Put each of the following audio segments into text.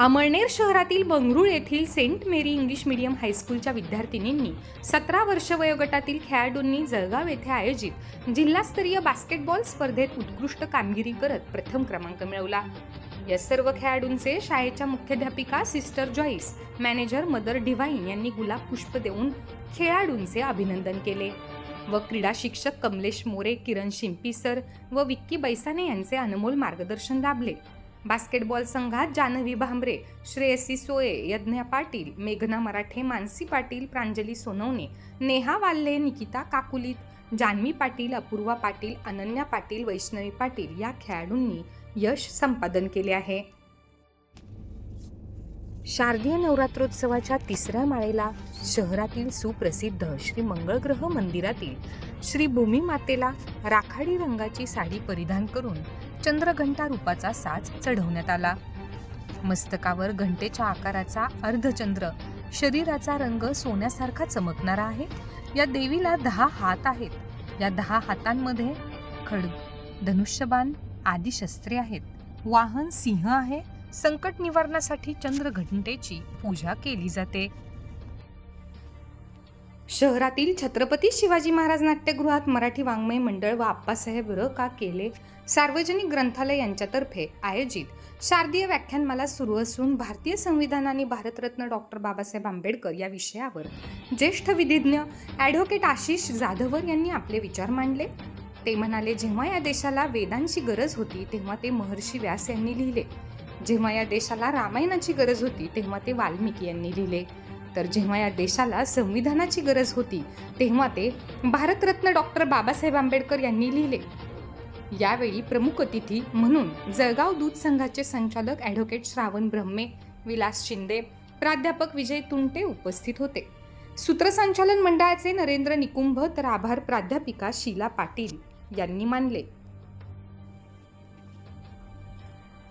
अमळनेर शहरातील बंगळुरू येथील Saint Mary English medium हायस्कूलच्या विद्यार्थिनींनी सतरा वर्ष वयोगटातील खेळाडूंनी जळगाव येथे आयोजित जिल्हास्तरीय बास्केटबॉल स्पर्धेत उत्कृष्ट कामगिरी करत प्रथम क्रमांक मिळवला. या सर्व खेळाडूंचे शाळेच्या मुख्याध्यापिका sister Joyce manager mother Divine यांनी गुलाब पुष्प देऊन खेळाडूंचे अभिनंदन केले व क्रीडा शिक्षक कमलेश मोरे किरण शिंपी सर व विक्की बैसाने यांचे अनमोल मार्गदर्शन लाभले. बास्केटबॉल संघात जानवी भांबरे श्रेयसी सोये यज्ञा पाटील मेघना मराठे मानसी पाटील प्रांजली सोनवणे नेहा वाल्हे निकिता काकुलीत जान्हवी पाटील अपूर्वा पाटील अनन्या पाटील वैष्णवी पाटील या खेळाडूंनी यश संपादन केले आहे. शारदीय नवरात्रोत्सवाच्या तिसऱ्या माळेला शहरातील सुप्रसिद्ध श्री मंगळग्रह मंदिरातील श्री भूमिमातेला राखाडी रंगाची साडी परिधान करून चंद्रघंटा रूपाचा साज चढवण्यात आला. मस्तकावर घंटेच्या आकाराचा अर्धचंद्र शरीराचा रंग सोन्यासारखा चमकणारा आहे. या देवीला दहा हात आहेत. या दहा हातांमध्ये खड्ग धनुष्यबाण आदी शस्त्रे आहेत. वाहन सिंह आहे. संकट निवारणासाठी चंद्रघंटेची पूजा केली जाते. शहरातील छत्रपती शिवाजी महाराज नाट्यगृहात मराठी वाङ्मय मंडळ व आप्पासाहेब र का केले? सार्वजनिक ग्रंथालय यांच्यातर्फे आयोजित शारदीय व्याख्यानमाला सुरू असून भारतीय संविधान आणि भारतरत्न डॉक्टर बाबासाहेब आंबेडकर या विषयावर ज्येष्ठ विधिज्ञ ॲडव्होकेट आशिष जाधवर यांनी आपले विचार मांडले. ते म्हणाले जेव्हा या देशाला वेदांची गरज होती तेव्हा ते महर्षी व्यास यांनी लिहिले. जेव्हा या देशाला रामायणाची गरज होती तेव्हा ते वाल्मिकी यांनी लिहिले. तर जेव्हा या देशाला संविधानाची गरज होती तेव्हा ते भारतरत्न डॉक्टर बाबासाहेब आंबेडकर यांनी लिहिले. यावेळी प्रमुख अतिथी म्हणून जळगाव दूध संघाचे संचालक ॲडव्होकेट श्रावण ब्रह्मे विलास शिंदे प्राध्यापक विजय तुंटे उपस्थित होते. सूत्रसंचालन मंडळाचे नरेंद्र निकुंभ तर आभार प्राध्यापिका शीला पाटील यांनी मानले.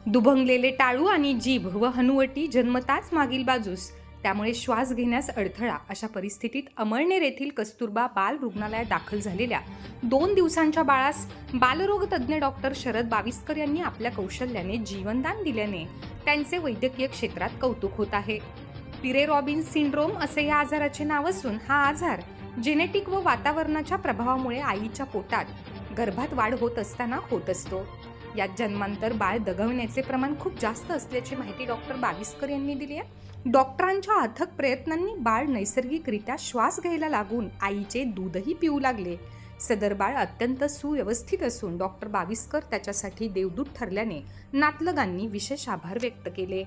दुभंगलेले टाळू आणि जीभ व हनुवटी जन्मताच मागील बाजूस त्यामुळे श्वास घेण्यास अडथळा अशा परिस्थितीत अमळनेर येथील कस्तुरबा बाल रुग्णालयात दाखल झालेल्या दोन दिवसांच्या बाळास बालरोग तज्ज्ञ डॉक्टर शरद बाविस्कर यांनी आपल्या कौशल्याने जीवनदान दिल्याने त्यांचे वैद्यकीय क्षेत्रात कौतुक होत आहे. पिरे रॉबिन सिंड्रोम असे या आजाराचे नाव असून हा आजार जेनेटिक व वातावरणाच्या प्रभावामुळे आईच्या पोटात गर्भात वाढ होत असताना होत असतो. यात जन्मांतर बाळ दगवण्याचे प्रमाण खूप जास्त असल्याची माहिती डॉक्टर बाविस्कर यांनी दिली आहे. डॉक्टरांच्या अथक प्रयत्नांनी बाळ नैसर्गिकरित्या श्वास घ्यायला लागून आईचे दूधही पिऊ लागले. सदर बाळ अत्यंत सुव्यवस्थित असून डॉक्टर बाविस्कर त्याच्यासाठी देवदूत ठरल्याने नातलगांनी विशेष आभार व्यक्त केले.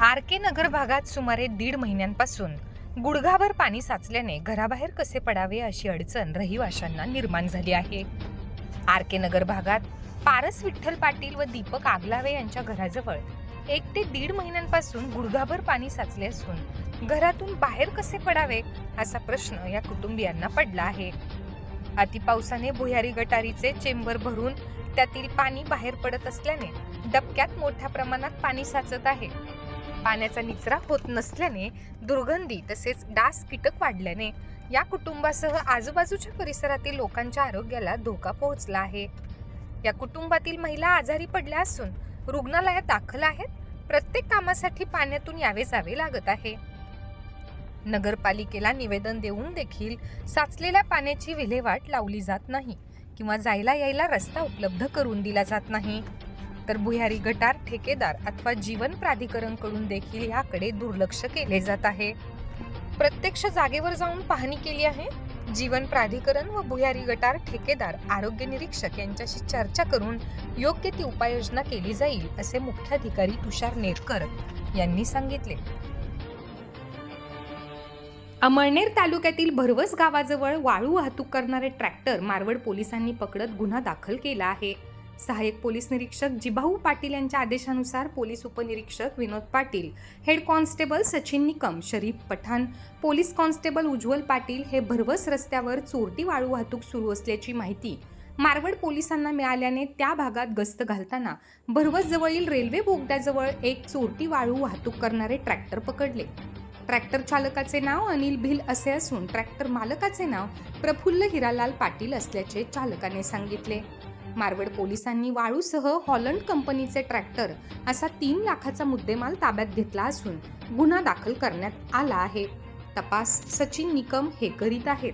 आर के नगर भागात सुमारे दीड महिन्यांपासून गुडघाभर पाणी साचल्याने घराबाहेर कसे पडावे अशी अडचण रहिवाशांना निर्माण झाली आहे. आर के नगर भागात पारस विठ्ठल पाटील व दीपक आगलावे यांच्या घराजवळ एक ते दीड महिन्यांपासून गुडघाभर पाणी साचले असून घरातून बाहेर कसे पडावे असा प्रश्न या कुटुंबियांना पडला आहे. अतिपावसाने भुयारी गटारीचे चेंबर भरून त्यातील पाणी बाहेर पडत असल्याने डबक्यात मोठ्या प्रमाणात पाणी साचत आहे. पाण्याचा निचरा होत नसल्याने दुर्गंधी तसेच डास कीटक वाढल्याने या कुटुंबासह आजूबाजूच्या परिसरातील लोकांच्या आरोग्याला धोका पोहोचला आहे. या कुटुंबातील महिला आजारी पडल्या असून रुग्णालयात दाखल आहेत. प्रत्येक कामासाठी पाण्यातून यावे जावे लागत आहे. नगरपालिकेला निवेदन देऊन देखील साचलेल्या पाण्याची विल्हेवाट लावली जात नाही किंवा जायला यायला रस्ता उपलब्ध करून दिला जात नाही. तर भुयारी गटार ठेकेदार अथवा जीवन प्राधिकरणकडून देखील याकडे दुर्लक्ष केले जात आहे. प्रत्यक्ष जागेवर जाऊन पाहणी केली आहे. जीवन प्राधिकरण व भुयारी गटार ठेकेदार आरोग्य निरीक्षक यांच्याशी चर्चा करून योग्य ती उपाययोजना केली जाईल असे मुख्याधिकारी तुषार नेरकर यांनी सांगितले. अमळनेर तालुक्यातील भरवस गावाजवळ वाळू वाहतूक करणारे ट्रॅक्टर मारवड पोलिसांनी पकडत गुन्हा दाखल केला आहे. सहाय्यक पोलीस निरीक्षक जिभाऊ पाटील यांच्या आदेशानुसार पोलीस उपनिरीक्षक Vinod Patil head constable Sachin Nikam Sharif Pathan police constable Ujjwal Patil हे भरवस रस्त्यावर चोरटी वाळू वाहतूक सुरू असल्याची माहिती मारवड पोलिसांना मिळाल्याने त्या भागात गस्त घालताना भरवस जवळील रेल्वे बोगद्याजवळ एक चोरटी वाळू वाहतूक करणारे ट्रॅक्टर पकडले. ट्रॅक्टर चालकाचे नाव अनिल भिल असे असून ट्रॅक्टर मालकाचे नाव प्रफुल्ल हिरालाल पाटील असल्याचे चालकाने सांगितले. मारवड पोलिसांनी वाळूसह हॉलंड कंपनीचे ट्रॅक्टर असा तीन लाखाचा मुद्देमाल ताब्यात घेतला असून गुन्हा दाखल करण्यात आला आहे. तपास सचिन निकम हे करीत आहेत.